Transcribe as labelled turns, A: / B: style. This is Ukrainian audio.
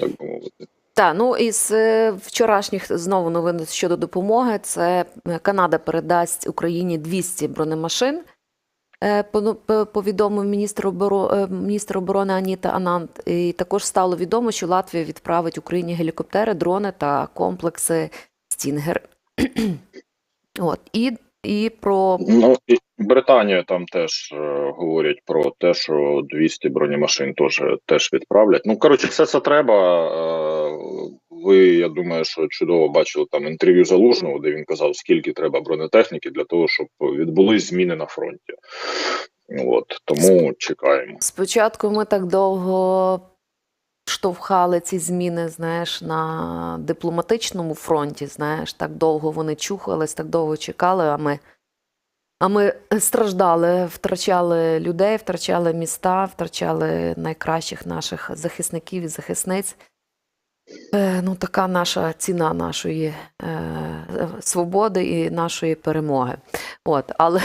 A: так би мовити.
B: Так, ну із е, вчорашніх знову новин щодо допомоги. Це е, Канада передасть Україні 200 бронемашин. е, Повідомив міністр, оборо... е, міністр оборони Аніта Анант. І також стало відомо, що Латвія відправить Україні гелікоптери, дрони та комплекси Стінгер. От і, і про
A: Ну і Британія там теж е, говорять про те, що 200 бронемашин теж, теж відправлять. Ну коротше, все це треба. Е, ви, я думаю, що чудово бачили там інтерв'ю залужного, де він казав, скільки треба бронетехніки для того, щоб відбулись зміни на фронті. От тому чекаємо.
B: Спочатку ми так довго штовхали ці зміни, знаєш, на дипломатичному фронті. Знаєш, так довго вони чухались, так довго чекали. А ми, а ми страждали, втрачали людей, втрачали міста, втрачали найкращих наших захисників і захисниць. Е, ну, така наша ціна нашої е, свободи і нашої перемоги. От, але